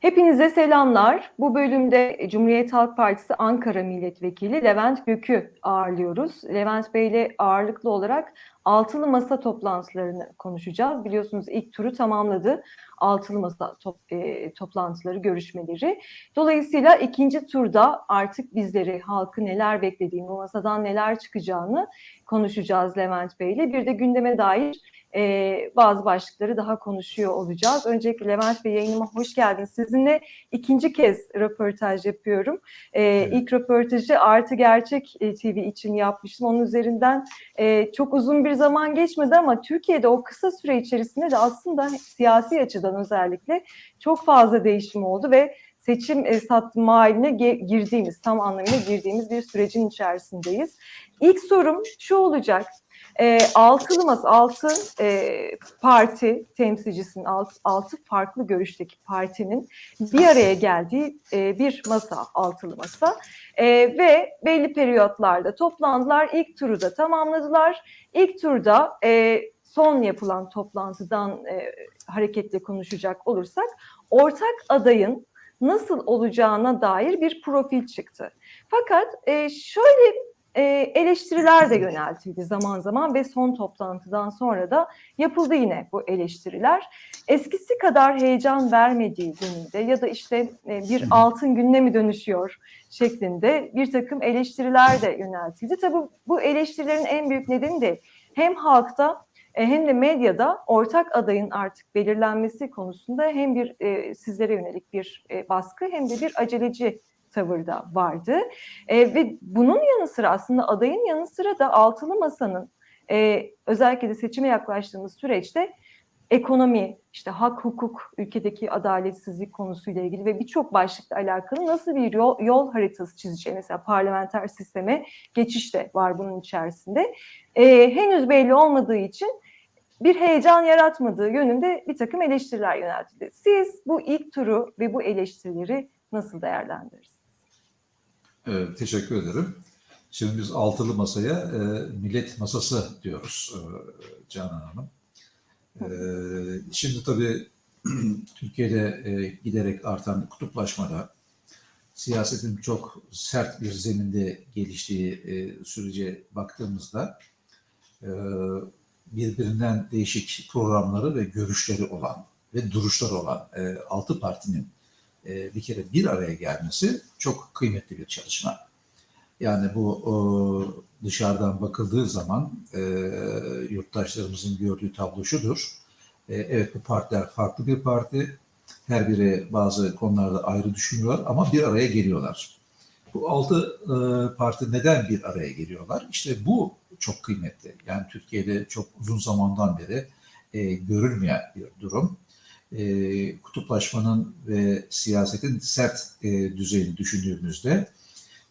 Hepinize selamlar. Bu bölümde Cumhuriyet Halk Partisi Ankara Milletvekili Levent Gök'ü ağırlıyoruz. Levent Bey ile ağırlıklı olarak altılı masa toplantılarını konuşacağız. Biliyorsunuz ilk turu tamamladı. Altılı masa top, e, toplantıları, görüşmeleri. Dolayısıyla ikinci turda artık bizleri, halkı neler beklediğini, bu masadan neler çıkacağını konuşacağız Levent Bey ile. Bir de gündeme dair e, bazı başlıkları daha konuşuyor olacağız. Öncelikle Levent Bey yayınıma hoş geldiniz. Sizinle ikinci kez röportaj yapıyorum. E, evet. İlk röportajı Artı Gerçek e, TV için yapmıştım. Onun üzerinden e, çok uzun bir zaman geçmedi ama Türkiye'de o kısa süre içerisinde de aslında siyasi açıdan özellikle çok fazla değişim oldu ve seçim e, satma haline girdiğimiz, tam anlamıyla girdiğimiz bir sürecin içerisindeyiz. İlk sorum şu olacak. E, altılı masa, altı e, parti temsilcisinin, alt, altı farklı görüşteki partinin bir araya geldiği e, bir masa, altılı masa e, ve belli periyotlarda toplandılar. İlk turu da tamamladılar. İlk turda e, son yapılan toplantıdan e, hareketle konuşacak olursak ortak adayın nasıl olacağına dair bir profil çıktı. Fakat e, şöyle e, eleştiriler de yöneltildi zaman zaman ve son toplantıdan sonra da yapıldı yine bu eleştiriler. Eskisi kadar heyecan vermediği gününde ya da işte e, bir altın gününe mi dönüşüyor şeklinde bir takım eleştiriler de yöneltildi. Tabii bu eleştirilerin en büyük nedeni de hem halkta e, hem de medyada ortak adayın artık belirlenmesi konusunda hem bir e, sizlere yönelik bir e, baskı hem de bir aceleci tavırda vardı. E, ve bunun yanı sıra aslında adayın yanı sıra da altılı masanın e, özellikle de seçime yaklaştığımız süreçte ekonomi, işte hak, hukuk, ülkedeki adaletsizlik konusuyla ilgili ve birçok başlıkla alakalı nasıl bir yol, yol haritası çizeceği mesela parlamenter sisteme geçiş de var bunun içerisinde. E, henüz belli olmadığı için bir heyecan yaratmadığı yönünde bir takım eleştiriler yöneltildi. Siz bu ilk turu ve bu eleştirileri nasıl değerlendirirsiniz? Evet, teşekkür ederim. Şimdi biz altılı masaya e, millet masası diyoruz e, Canan Hanım. E, şimdi tabii Türkiye'de e, giderek artan kutuplaşmada siyasetin çok sert bir zeminde geliştiği e, sürece baktığımızda e, birbirinden değişik programları ve görüşleri olan ve duruşları olan e, altı partinin e, bir kere bir araya gelmesi çok kıymetli bir çalışma. Yani bu o, dışarıdan bakıldığı zaman e, yurttaşlarımızın gördüğü tablo şudur. E, evet bu partiler farklı bir parti. Her biri bazı konularda ayrı düşünüyorlar ama bir araya geliyorlar. Bu altı e, parti neden bir araya geliyorlar? İşte bu çok kıymetli. Yani Türkiye'de çok uzun zamandan beri e, görülmeyen bir durum e, kutuplaşmanın ve siyasetin sert e, düzeyini düşündüğümüzde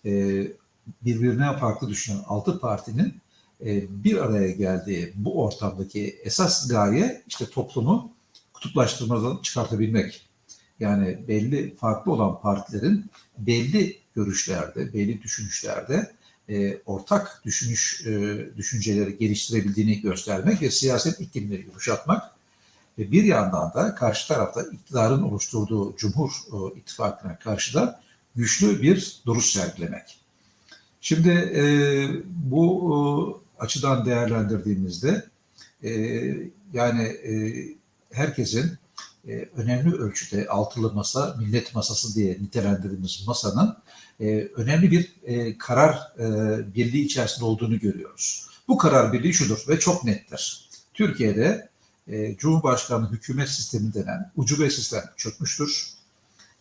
e, birbirine farklı düşünen altı partinin e, bir araya geldiği bu ortamdaki esas gaye işte toplumu kutuplaştırmadan çıkartabilmek. Yani belli farklı olan partilerin belli görüşlerde, belli düşünüşlerde e, ortak düşünüş e, düşünceleri geliştirebildiğini göstermek ve siyaset iklimleri yumuşatmak ve bir yandan da karşı tarafta iktidarın oluşturduğu Cumhur e, İttifakı'na karşı da güçlü bir duruş sergilemek. Şimdi e, bu e, açıdan değerlendirdiğimizde e, yani e, herkesin e, önemli ölçüde altılı masa, millet masası diye nitelendirdiğimiz masanın e, önemli bir e, karar e, birliği içerisinde olduğunu görüyoruz. Bu karar birliği şudur ve çok nettir. Türkiye'de e, Cumhurbaşkanlığı hükümet sistemi denen ucube sistem çökmüştür.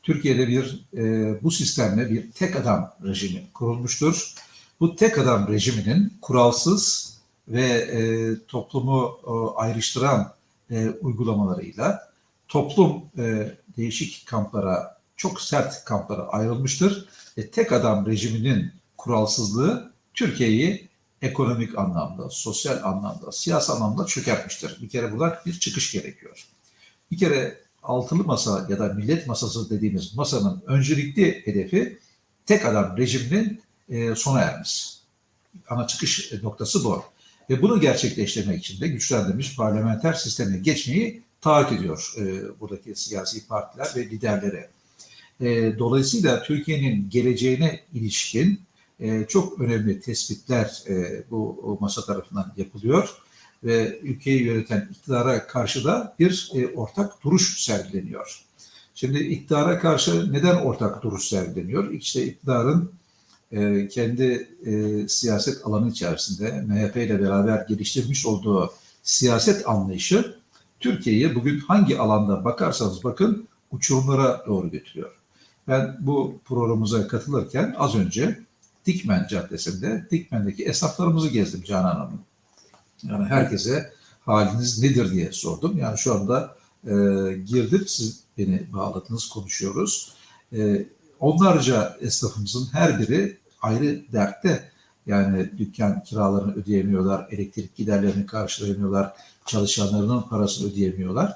Türkiye'de bir e, bu sistemle bir tek adam rejimi kurulmuştur. Bu tek adam rejiminin kuralsız ve e, toplumu e, ayrıştıran e, uygulamalarıyla toplum e, değişik kamplara, çok sert kamplara ayrılmıştır. Ve tek adam rejiminin kuralsızlığı Türkiye'yi ekonomik anlamda, sosyal anlamda, siyasal anlamda çökertmiştir. Bir kere buradan bir çıkış gerekiyor. Bir kere altılı masa ya da millet masası dediğimiz masanın öncelikli hedefi tek adam rejiminin e, sona ermesi. Ana çıkış noktası bu. Ve bunu gerçekleştirmek için de güçlendirilmiş parlamenter sisteme geçmeyi taahhüt ediyor e, buradaki siyasi partiler ve liderlere. E, dolayısıyla Türkiye'nin geleceğine ilişkin e, çok önemli tespitler e, bu masa tarafından yapılıyor ve ülkeyi yöneten iktidara karşı da bir e, ortak duruş sergileniyor. Şimdi iktidara karşı neden ortak duruş sergileniyor? İşte iktidarın e, kendi siyaset alanı içerisinde MHP ile beraber geliştirmiş olduğu siyaset anlayışı Türkiye'yi bugün hangi alanda bakarsanız bakın uçurumlara doğru götürüyor. Ben bu programımıza katılırken az önce Dikmen Caddesi'nde Dikmen'deki esnaflarımızı gezdim Canan Hanım. Yani herkese haliniz nedir diye sordum. Yani şu anda e, girdim, siz beni bağladınız, konuşuyoruz. E, onlarca esnafımızın her biri ayrı dertte. Yani dükkan kiralarını ödeyemiyorlar, elektrik giderlerini karşılayamıyorlar, çalışanlarının parasını ödeyemiyorlar.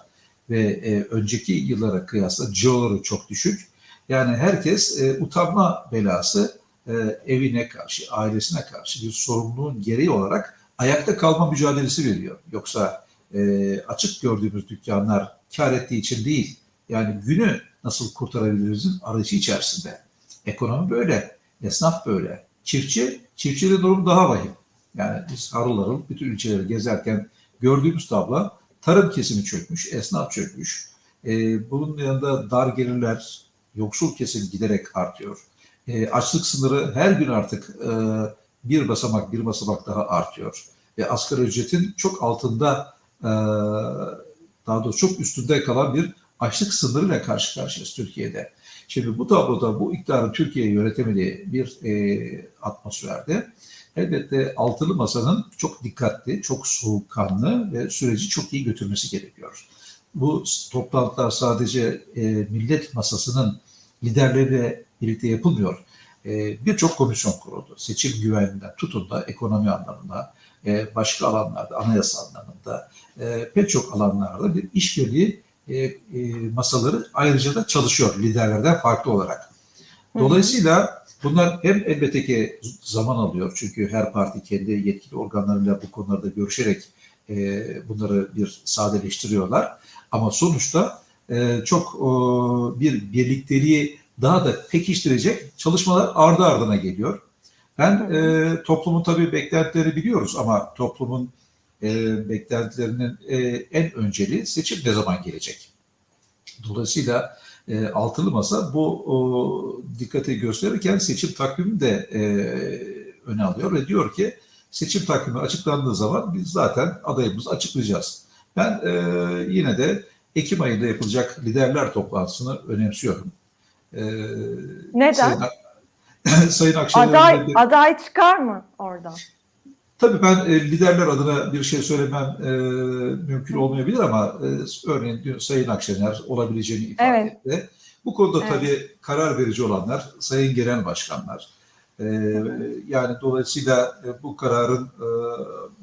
Ve e, önceki yıllara kıyasla ciroları çok düşük. Yani herkes e, utanma belası e, evine karşı, ailesine karşı bir sorumluluğun gereği olarak ayakta kalma mücadelesi veriyor. Yoksa e, açık gördüğümüz dükkanlar kar ettiği için değil, yani günü nasıl kurtarabilirizin arayışı içerisinde. Ekonomi böyle, esnaf böyle. Çiftçi, çiftçide durum daha vahim. Yani biz harıl harıl bütün ülkeleri gezerken gördüğümüz tablo tarım kesimi çökmüş, esnaf çökmüş. E, bunun yanında dar gelirler, yoksul kesim giderek artıyor. E, açlık sınırı her gün artık e, bir basamak bir basamak daha artıyor. Ve asgari ücretin çok altında e, daha doğrusu çok üstünde kalan bir açlık sınırıyla karşı karşıyayız Türkiye'de. Şimdi bu tabloda bu iktidarın Türkiye'yi yönetemediği bir e, atmosferde elbette altılı masanın çok dikkatli, çok soğukkanlı ve süreci çok iyi götürmesi gerekiyor. Bu toplantılar sadece e, millet masasının liderleriyle birlikte yapılmıyor. E, Birçok komisyon kuruldu. Seçim güvenliğinden tutun da ekonomi anlamında, e, başka alanlarda, anayasa anlamında, e, pek çok alanlarda bir işbirliği e, e, masaları ayrıca da çalışıyor liderlerden farklı olarak. Dolayısıyla bunlar hem elbette ki zaman alıyor çünkü her parti kendi yetkili organlarıyla bu konularda görüşerek e, bunları bir sadeleştiriyorlar. Ama sonuçta e, çok e, bir birlikteliği daha da pekiştirecek çalışmalar ardı ardına geliyor. Ben e, toplumun tabii beklentileri biliyoruz ama toplumun e, beklentilerinin e, en önceli seçim ne zaman gelecek? Dolayısıyla e, altılı masa bu o, dikkati gösterirken seçim takvimini de e, öne alıyor ve diyor ki seçim takvimi açıklandığı zaman biz zaten adayımızı açıklayacağız. Ben e, yine de Ekim ayında yapılacak liderler toplantısını önemsiyorum. E, Neden? Sayın, Sayın Akşener'in Aday, aday çıkar mı oradan? Tabii ben e, liderler adına bir şey söylemem e, mümkün olmayabilir ama e, örneğin dün Sayın Akşener olabileceğini ifade Evet. etti. Bu konuda Evet. tabii karar verici olanlar Sayın Genel Başkanlar. E, yani dolayısıyla e, bu kararın e,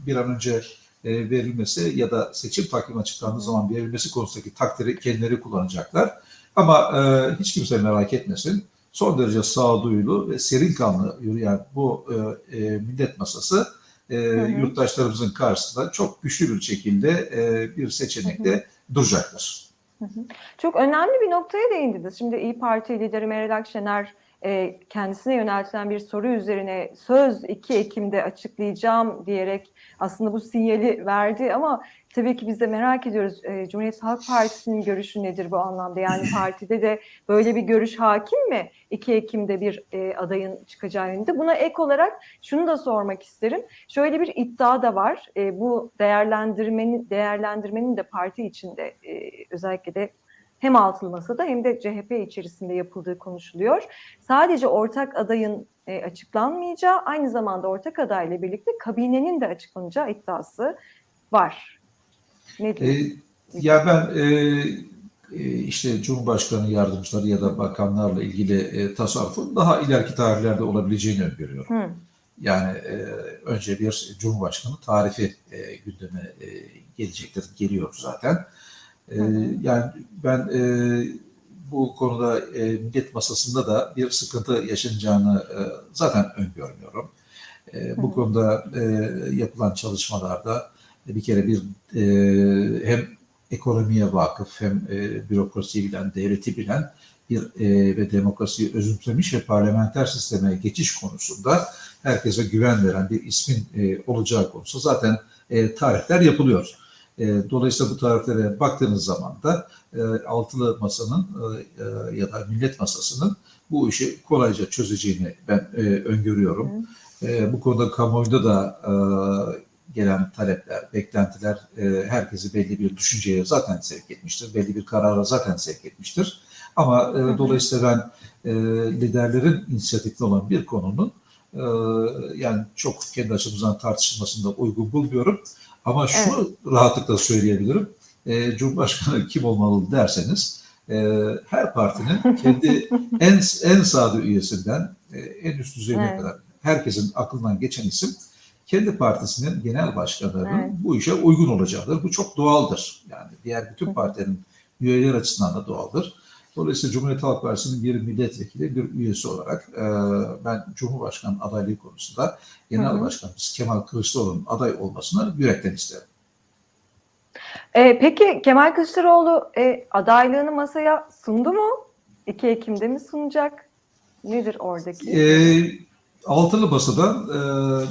bir an önce e, verilmesi ya da seçim takvimi açıklandığı zaman verilmesi konusundaki takdiri kendileri kullanacaklar. Ama e, hiç kimse merak etmesin. Son derece sağduyulu ve serin kanlı yürüyen bu e, e, millet masası e, hı. yurttaşlarımızın karşısında çok güçlü bir şekilde e, bir seçenekte duracaktır. Çok önemli bir noktaya değindiniz. Şimdi İyi Parti lideri Meral Akşener e, kendisine yöneltilen bir soru üzerine söz 2 Ekim'de açıklayacağım diyerek aslında bu sinyali verdi ama tabii ki biz de merak ediyoruz e, Cumhuriyet Halk Partisi'nin görüşü nedir bu anlamda? Yani partide de böyle bir görüş hakim mi? 2 Ekim'de bir e, adayın çıkacağı yönünde. Buna ek olarak şunu da sormak isterim. Şöyle bir iddia da var. E, bu değerlendirmenin değerlendirmenin de parti içinde e, özellikle de hem altılı masada hem de CHP içerisinde yapıldığı konuşuluyor. Sadece ortak adayın e, açıklanmayacağı, aynı zamanda ortak adayla birlikte kabinenin de açıklanacağı iddiası var. Ne E, diyorsunuz? ya ben e, e, işte Cumhurbaşkanı yardımcıları ya da bakanlarla ilgili e, tasarrufun daha ileriki tarihlerde olabileceğini öngörüyorum. Hı, Yani e, önce bir Cumhurbaşkanı tarifi e, gündeme e, gelecektir, geliyor zaten. E, Hı hı. yani ben e, bu konuda e, millet masasında da bir sıkıntı yaşanacağını e, zaten öngörmüyorum. E, bu hı. konuda e, yapılan çalışmalarda bir kere bir e, hem ekonomiye vakıf hem e, bürokrasiyi bilen, devleti bilen bir e, ve demokrasiyi özümsemiş ve parlamenter sisteme geçiş konusunda herkese güven veren bir ismin e, olacağı konusu zaten e, tarihler yapılıyor. E, dolayısıyla bu tarihlere baktığınız zaman da e, altılı masanın e, ya da millet masasının bu işi kolayca çözeceğini ben e, öngörüyorum. E, bu konuda kamuoyunda da e, gelen talepler, beklentiler e, herkesi belli bir düşünceye zaten sevk etmiştir. Belli bir karara zaten sevk etmiştir. Ama e, hı. dolayısıyla ben e, liderlerin inisiyatifli olan bir konunun e, yani çok kendi açımızdan tartışılmasında uygun bulmuyorum. Ama şunu rahatlıkla söyleyebilirim. E, Cumhurbaşkanı kim olmalı derseniz e, her partinin kendi en en sade üyesinden e, en üst düzeyine Evet. kadar herkesin aklından geçen isim kendi partisinin genel başkanlarının Evet. bu işe uygun olacağıdır. Bu çok doğaldır. Yani diğer bütün partilerin üyeler açısından da doğaldır. Dolayısıyla Cumhuriyet Halk Partisi'nin bir milletvekili, bir üyesi olarak e, ben Cumhurbaşkanı adaylığı konusunda Genel Hı hı. Başkanımız Kemal Kılıçdaroğlu'nun aday olmasını yürekten isterim. E, peki Kemal Kılıçdaroğlu e, adaylığını masaya sundu mu? 2 Ekim'de mi sunacak? Nedir oradaki? E, altılı masada, e,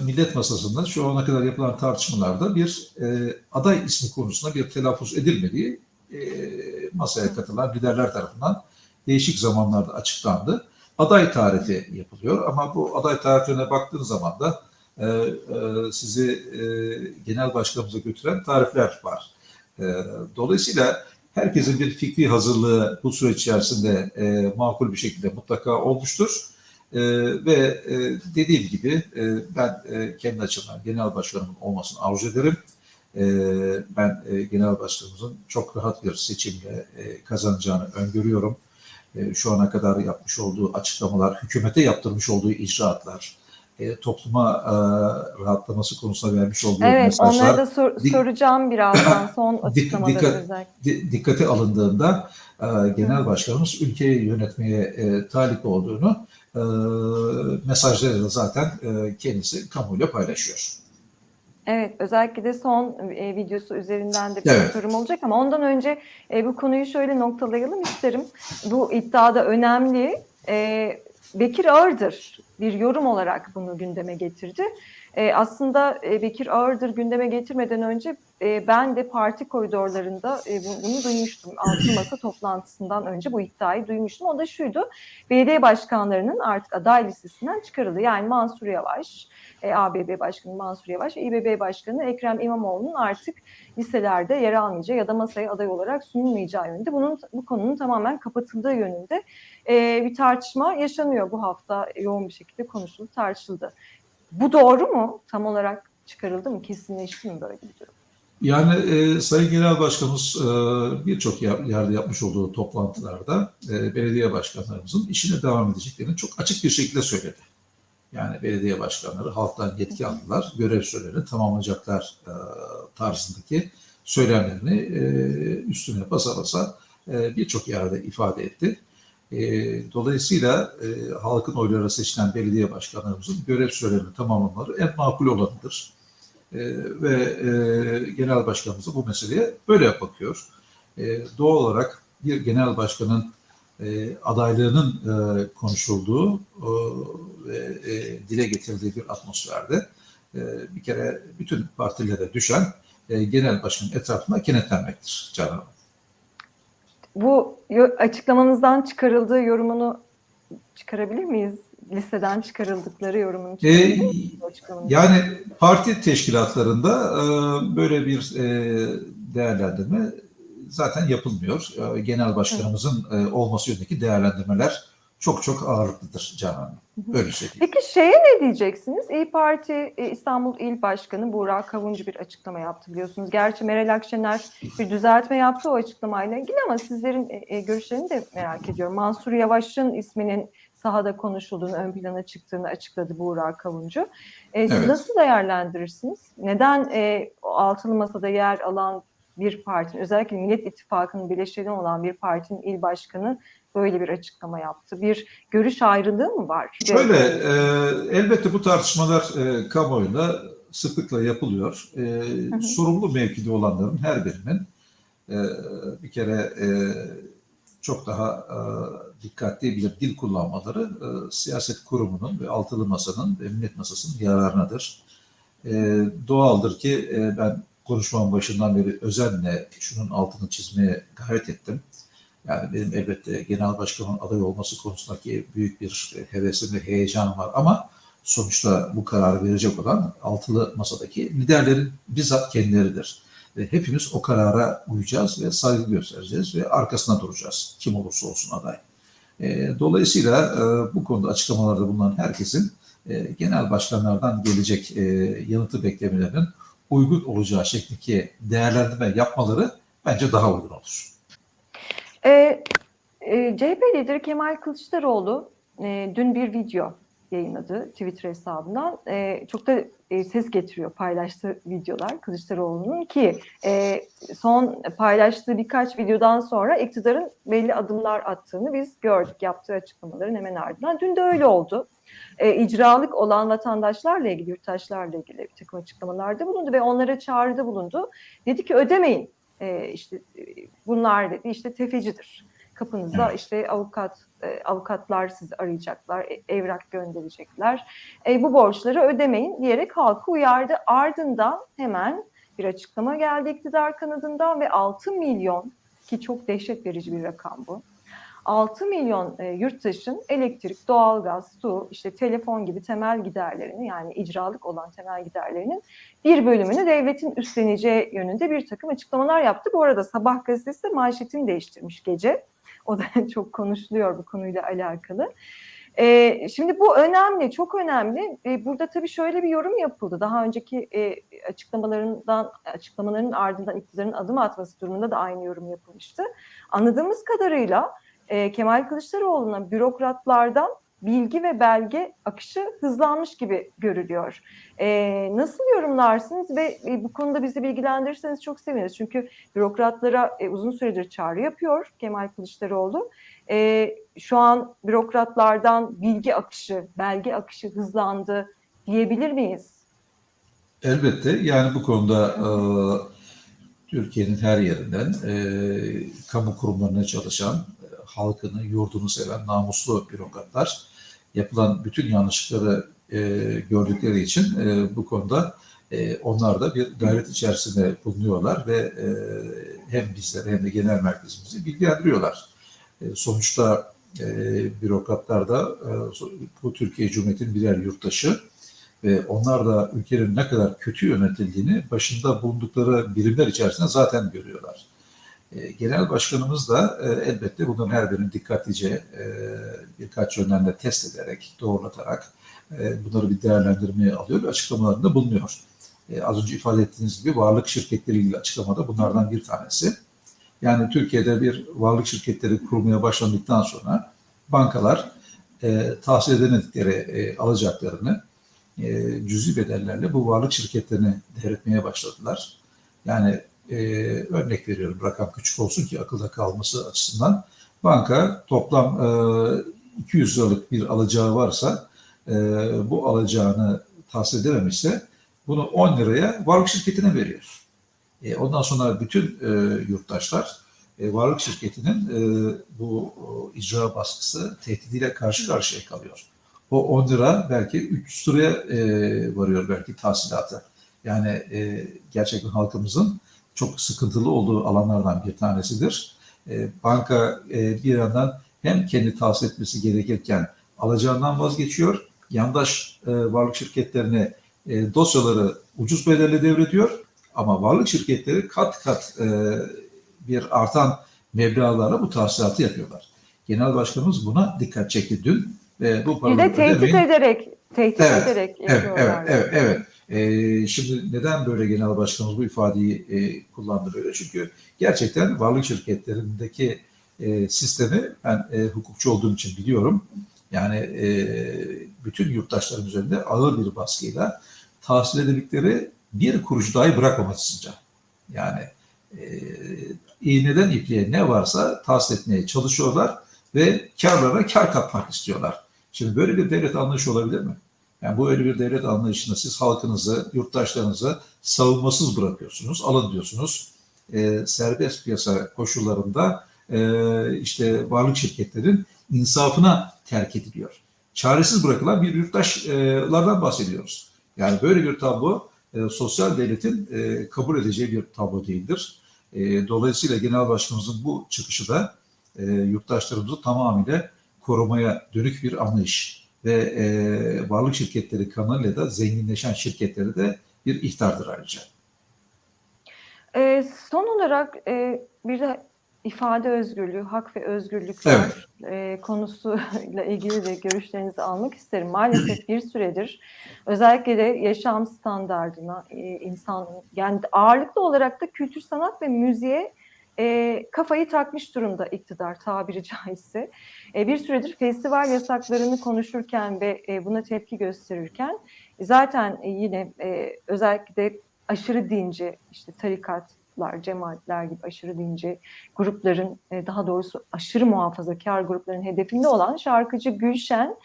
millet masasında şu ana kadar yapılan tartışmalarda bir e, aday ismi konusunda bir telaffuz edilmediği e, masaya katılan liderler tarafından değişik zamanlarda açıklandı. Aday tarihi yapılıyor ama bu aday tarihine baktığınız zaman da e, e, sizi genel başkanımıza götüren tarifler var. Dolayısıyla herkesin bir fikri hazırlığı bu süreç içerisinde makul bir şekilde mutlaka olmuştur. E, ve e, dediğim gibi e, ben e, kendi açımdan genel başkanımın olmasını arzu ederim. E, ben e, genel başkanımızın çok rahat bir seçimle e, kazanacağını öngörüyorum. E, şu ana kadar yapmış olduğu açıklamalar, hükümete yaptırmış olduğu icraatlar, e, topluma e, rahatlaması konusunda vermiş olduğu evet, mesajlar onları da sor- dik- soracağım birazdan son açıklamaları dikkat- özellikle. di- dikkate alındığında e, genel başkanımız ülkeyi yönetmeye e, talip olduğunu e, mesajlarıyla zaten e, kendisi kamuyla paylaşıyor. Evet, özellikle de son e, videosu üzerinden de bir Evet. sorum olacak ama ondan önce e, bu konuyu şöyle noktalayalım isterim. Bu iddiada önemli. E, Bekir Ağırdır bir yorum olarak bunu gündeme getirdi. E, aslında e, Bekir Ağırdır gündeme getirmeden önce e, ben de parti koridorlarında e, bu- bunu duymuştum. Altı masa toplantısından önce bu iddiayı duymuştum. O da şuydu. Belediye başkanlarının artık aday listesinden çıkarıldı. Yani Mansur Yavaş, e, ABB Başkanı Mansur Yavaş ve İBB Başkanı Ekrem İmamoğlu'nun artık listelerde yer almayacağı ya da masaya aday olarak sunulmayacağı yönünde. Bunun bu konunun tamamen kapatıldığı yönünde e, bir tartışma yaşanıyor bu hafta yoğun bir şekilde konuşuldu, tartışıldı. Bu doğru mu? Tam olarak çıkarıldı mı? Kesinleşti mi böyle bir durum? Yani e, Sayın Genel Başkanımız e, birçok yer- yerde yapmış olduğu toplantılarda e, belediye başkanlarımızın işine devam edeceklerini çok açık bir şekilde söyledi. Yani belediye başkanları halktan yetki aldılar, görev sürelerini tamamlayacaklar e, tarzındaki söylemlerini e, üstüne basa basa e, birçok yerde ifade etti. E, dolayısıyla e, halkın oylarıyla seçilen belediye başkanlarımızın görev sürelerini tamamlamaları en makul olanıdır. E, ve e, genel başkanımız da bu meseleye böyle bakıyor. E, doğal olarak bir genel başkanın e, adaylığının e, konuşulduğu e, ve e, dile getirildiği bir atmosferde e, bir kere bütün partilere düşen e, genel başkanın etrafına kenetlenmektir Canan Hanım. Bu açıklamanızdan çıkarıldığı yorumunu çıkarabilir miyiz? Listeden çıkarıldıkları yorumunu çıkarabilir miyiz? açıklamanın? Yani parti teşkilatlarında e, böyle bir e, değerlendirme zaten yapılmıyor. E, Genel başkanımızın e, olması yönündeki değerlendirmeler çok çok ağırlıklıdır Canan. Böyle söyleyeyim. Peki şeye ne diyeceksiniz? İyi Parti e, İstanbul İl Başkanı Burak Kavuncu bir açıklama yaptı biliyorsunuz. Gerçi Meral Akşener bir düzeltme yaptı o açıklamayla ilgili ama sizlerin e, e, görüşlerini de merak ediyorum. Mansur Yavaş'ın isminin sahada konuşulduğunu, ön plana çıktığını açıkladı Burak Kavuncu. E, siz Evet. nasıl değerlendirirsiniz? Neden e, o altılı masada yer alan bir partinin, özellikle Millet İttifakı'nın bileşeni olan bir partinin il başkanı böyle bir açıklama yaptı? Bir görüş ayrılığı mı var? Şöyle, e, elbette bu tartışmalar e, kamuoyunda sıklıkla yapılıyor. E, hı. sorumlu mevkide olanların her birinin e, bir kere e, çok daha e, dikkatli bir dil kullanmaları e, siyaset kurumunun ve altılı masanın ve millet masasının yararınadır. E, doğaldır ki e, ben konuşmamın başından beri özenle şunun altını çizmeye gayret ettim. Yani benim elbette genel başkanın aday olması konusundaki büyük bir hevesim ve heyecanım var ama sonuçta bu kararı verecek olan altılı masadaki liderlerin bizzat kendileridir. Ve hepimiz o karara uyacağız ve saygı göstereceğiz ve arkasına duracağız kim olursa olsun aday. E, dolayısıyla e, bu konuda açıklamalarda bulunan herkesin e, genel başkanlardan gelecek e, yanıtı beklemelerinin uygun olacağı şeklindeki değerlendirme yapmaları bence daha uygun olur. E, e, CHP lideri Kemal Kılıçdaroğlu e, dün bir video yayınladı Twitter hesabından. E, çok da e, ses getiriyor paylaştığı videolar Kılıçdaroğlu'nun ki e, son paylaştığı birkaç videodan sonra iktidarın belli adımlar attığını biz gördük yaptığı açıklamaların hemen ardından. Dün de öyle oldu. E, icralık olan vatandaşlarla ilgili, yurttaşlarla ilgili bir takım açıklamalarda bulundu ve onlara çağrıda bulundu. Dedi ki ödemeyin. E, işte e, bunlar dedi işte tefecidir. Kapınıza Evet. işte avukat e, avukatlar sizi arayacaklar, e, evrak gönderecekler. E, bu borçları ödemeyin diyerek halkı uyardı. Ardından hemen bir açıklama geldi iktidar kanadından ve 6 milyon ki çok dehşet verici bir rakam bu. 6 milyon e, yurttaşın elektrik, doğalgaz, su, işte telefon gibi temel giderlerini yani icralık olan temel giderlerinin bir bölümünü devletin üstleneceği yönünde bir takım açıklamalar yaptı. Bu arada Sabah gazetesi manşetini değiştirmiş gece. O da çok konuşuluyor bu konuyla alakalı. Ee, şimdi bu önemli, çok önemli. Ee, burada tabii şöyle bir yorum yapıldı. Daha önceki e, açıklamalarından, açıklamaların ardından iktidarın adım atması durumunda da aynı yorum yapılmıştı. Anladığımız kadarıyla e, Kemal Kılıçdaroğlu'na bürokratlardan bilgi ve belge akışı hızlanmış gibi görülüyor. Ee, nasıl yorumlarsınız ve e, bu konuda bizi bilgilendirirseniz çok seviniriz. Çünkü bürokratlara e, uzun süredir çağrı yapıyor Kemal Kılıçdaroğlu. E, şu an bürokratlardan bilgi akışı, belge akışı hızlandı diyebilir miyiz? Elbette yani bu konuda e, Türkiye'nin her yerinden e, kamu kurumlarına çalışan, e, halkını, yurdunu seven namuslu bürokratlar yapılan bütün yanlışlıkları e, gördükleri için e, bu konuda e, onlar da bir gayret içerisinde bulunuyorlar ve e, hem bizleri hem de genel merkezimizi bilgilendiriyorlar. E, sonuçta e, bürokratlar da e, bu Türkiye Cumhuriyeti'nin birer yurttaşı ve onlar da ülkenin ne kadar kötü yönetildiğini başında bulundukları birimler içerisinde zaten görüyorlar. E, Genel Başkanımız da e, elbette bunların her birini dikkatlice e, birkaç yönden de test ederek, doğrulatarak bunları bir değerlendirmeye alıyor ve açıklamalarında bulunuyor. Az önce ifade ettiğiniz gibi varlık şirketleri ilgili açıklamada bunlardan bir tanesi. Yani Türkiye'de bir varlık şirketleri kurulmaya başlandıktan sonra bankalar e, tahsil edemedikleri e, alacaklarını e, cüzi bedellerle bu varlık şirketlerine devretmeye başladılar. Yani e, örnek veriyorum rakam küçük olsun ki akılda kalması açısından banka toplam e, 200 liralık bir alacağı varsa e, bu alacağını tahsil edememişse bunu 10 liraya varlık şirketine veriyor. E, ondan sonra bütün e, yurttaşlar e, varlık şirketinin e, bu icra baskısı tehdidiyle karşı karşıya kalıyor. O 10 lira belki 300 liraya e, varıyor belki tahsilatı. Yani e, gerçekten halkımızın çok sıkıntılı olduğu alanlardan bir tanesidir. E, banka e, bir yandan hem kendi tahsil etmesi gerekirken alacağından vazgeçiyor. Yandaş e, varlık şirketlerine e, dosyaları ucuz bedelle devrediyor. Ama varlık şirketleri kat kat e, bir artan meblağlarla bu tahsilatı yapıyorlar. Genel Başkanımız buna dikkat çekti dün ve bu Bir paraları de tehdit ödemeyin. ederek, tehdit Evet, ederek Evet, evet, evet, evet. Ee, şimdi neden böyle genel başkanımız bu ifadeyi e, kullandı böyle? Çünkü gerçekten varlık şirketlerindeki e, sistemi ben e, hukukçu olduğum için biliyorum. Yani e, bütün yurttaşların üzerinde ağır bir baskıyla tahsil edildikleri bir kuruş dahi bırakmamasınca. Yani e, iğneden ipliğe ne varsa tahsil etmeye çalışıyorlar ve karlara kar katmak istiyorlar. Şimdi böyle bir devlet anlayışı olabilir mi? Yani bu öyle bir devlet anlayışında siz halkınızı, yurttaşlarınızı savunmasız bırakıyorsunuz, alın diyorsunuz. e, serbest piyasa koşullarında e, işte varlık şirketlerin insafına terk ediliyor. Çaresiz bırakılan bir yurttaşlardan bahsediyoruz. Yani böyle bir tablo e, sosyal devletin e, kabul edeceği bir tablo değildir. E, dolayısıyla Genel Başkanımızın bu çıkışı da e, yurttaşlarımızı tamamıyla korumaya dönük bir anlayış ve e, varlık şirketleri kanalıyla da zenginleşen şirketlere de bir ihtardır ayrıca. E, son olarak e, bir de ifade özgürlüğü, hak ve özgürlükler e, konusuyla ilgili de görüşlerinizi almak isterim. Maalesef bir süredir özellikle de yaşam standardına e, insan yani ağırlıklı olarak da kültür sanat ve müziğe e, kafayı takmış durumda iktidar tabiri caizse. E, bir süredir festival yasaklarını konuşurken ve e, buna tepki gösterirken zaten e, yine e, özellikle aşırı dinci işte tarikatlar, cemaatler gibi aşırı dinci grupların e, daha doğrusu aşırı muhafazakar grupların hedefinde olan şarkıcı Gülşen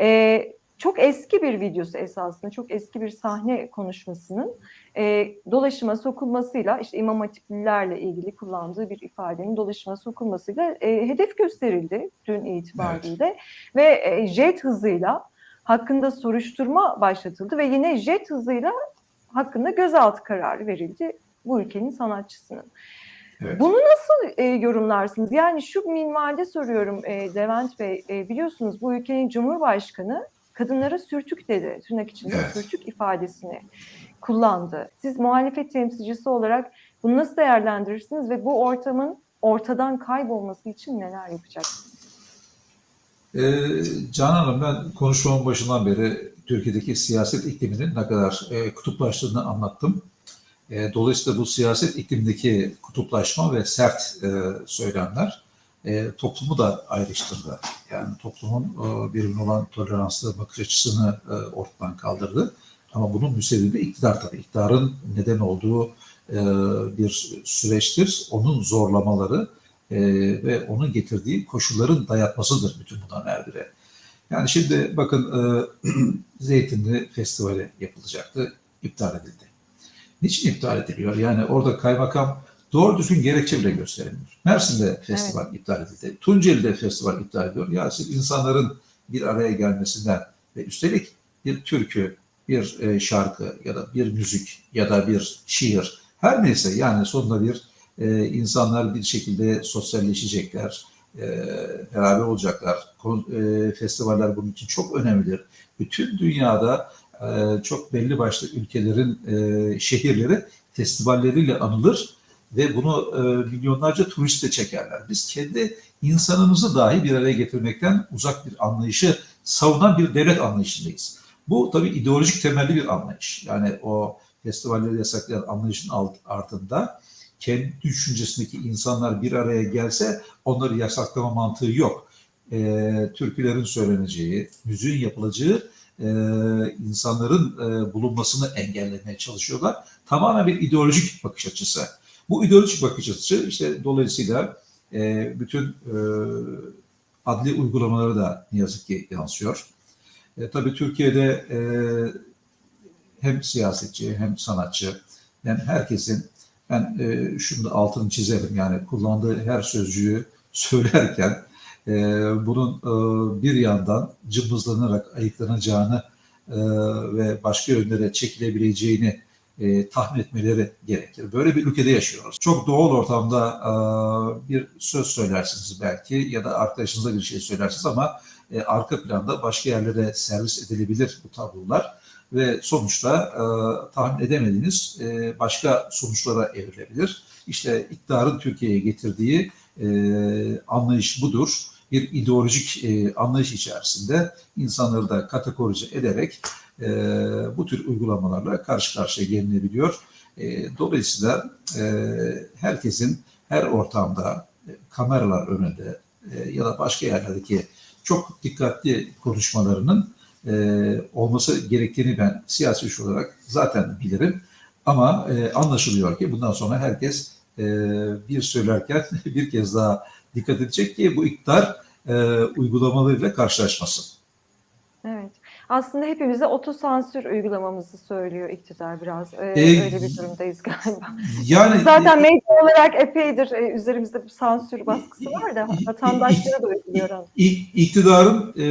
e, çok eski bir videosu esasında çok eski bir sahne konuşmasının e, dolaşıma sokulmasıyla işte İmam Hatiplilerle ilgili kullandığı bir ifadenin dolaşıma sokulmasıyla e, hedef gösterildi dün itibariyle evet. ve e, jet hızıyla hakkında soruşturma başlatıldı ve yine jet hızıyla hakkında gözaltı kararı verildi bu ülkenin sanatçısının. Evet. Bunu nasıl e, yorumlarsınız? Yani şu minvalde soruyorum e, Levent Bey, e, biliyorsunuz bu ülkenin Cumhurbaşkanı kadınlara sürtük dedi, tırnak içinde evet. sürtük ifadesini kullandı. Siz muhalefet temsilcisi olarak bunu nasıl değerlendirirsiniz ve bu ortamın ortadan kaybolması için neler yapacaksınız? Ee, Canan Hanım ben konuşmamın başından beri Türkiye'deki siyaset ikliminin ne kadar e, kutuplaştığını anlattım. E, dolayısıyla bu siyaset iklimindeki kutuplaşma ve sert e, söylemler e, toplumu da ayrıştırdı. Yani toplumun e, birbirine olan toleranslı bakış açısını e, ortadan kaldırdı. Ama bunun müsebbibi iktidar tabii. İktidarın neden olduğu e, bir süreçtir. Onun zorlamaları e, ve onun getirdiği koşulların dayatmasıdır bütün bunların her biri. Yani şimdi bakın e, Zeytinli Festivali yapılacaktı, iptal edildi. Niçin iptal ediliyor? Yani orada kaymakam doğru düzgün gerekçe bile gösteremiyor. Mersin'de festival evet. iptal edildi. Tunceli'de festival iptal ediyor. Ya siz insanların bir araya gelmesinden ve üstelik bir türkü, bir e, şarkı ya da bir müzik ya da bir şiir her neyse yani sonunda bir e, insanlar bir şekilde sosyalleşecekler, e, beraber olacaklar. E, festivaller bunun için çok önemlidir. Bütün dünyada e, çok belli başlı ülkelerin e, şehirleri festivalleriyle anılır ve bunu e, milyonlarca turist de çekerler. Biz kendi insanımızı dahi bir araya getirmekten uzak bir anlayışı savunan bir devlet anlayışındayız. Bu tabii ideolojik temelli bir anlayış. Yani o festivalleri yasaklayan anlayışın alt, altında kendi düşüncesindeki insanlar bir araya gelse onları yasaklama mantığı yok. E, türkülerin söyleneceği, müziğin yapılacağı e, insanların e, bulunmasını engellemeye çalışıyorlar. Tamamen bir ideolojik bakış açısı. Bu ideolojik bakış açısı işte dolayısıyla e, bütün e, adli uygulamaları da ne yazık ki yansıyor. E, tabii Türkiye'de e, hem siyasetçi hem sanatçı hem herkesin ben e, şunu da altını çizerim yani kullandığı her sözcüğü söylerken e, bunun e, bir yandan cımbızlanarak ayıklanacağını e, ve başka yönlere çekilebileceğini e, tahmin etmeleri gerekir. Böyle bir ülkede yaşıyoruz. Çok doğal ortamda e, bir söz söylersiniz belki ya da arkadaşınıza bir şey söylersiniz ama e, arka planda başka yerlere servis edilebilir bu tablolar ve sonuçta e, tahmin edemediğiniz e, başka sonuçlara evrilebilir. İşte iktidarın Türkiye'ye getirdiği e, anlayış budur. Bir ideolojik e, anlayış içerisinde insanları da kategorize ederek e, bu tür uygulamalarla karşı karşıya gelinebiliyor. E, dolayısıyla e, herkesin her ortamda e, kameralar önünde e, ya da başka yerlerdeki çok dikkatli konuşmalarının e, olması gerektiğini ben siyasi güç olarak zaten bilirim. Ama e, anlaşılıyor ki bundan sonra herkes e, bir söylerken bir kez daha dikkat edecek ki bu iktidar e, uygulamalarıyla karşılaşmasın. Evet. Aslında hepimize otosansür uygulamamızı söylüyor iktidar biraz. Ee, Ee, öyle bir durumdayız galiba. Yani Zaten medya olarak epeydir e, üzerimizde bu sansür baskısı var da vatandaşlara da uyguluyor. iktidarın e,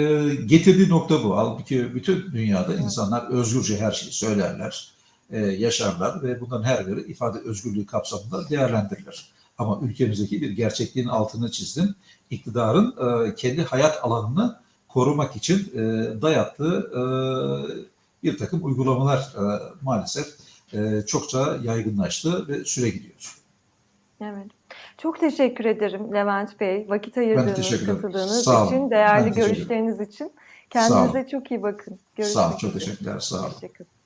getirdiği nokta bu. Halbuki bütün dünyada insanlar özgürce her şeyi söylerler, e, yaşarlar ve bunların her biri ifade özgürlüğü kapsamında değerlendirilir. Ama ülkemizdeki bir gerçekliğin altını çizdim. İktidarın e, kendi hayat alanını korumak için e, dayattığı e, bir takım uygulamalar e, maalesef e, çokça yaygınlaştı ve süre gidiyor. Evet. Çok teşekkür ederim Levent Bey. Vakit ayırdığınız, katıldığınız için, değerli görüşleriniz için. Kendinize çok iyi bakın. Görüşmek Sağ olun, çok teşekkürler, sağ olun. Hoşçakalın.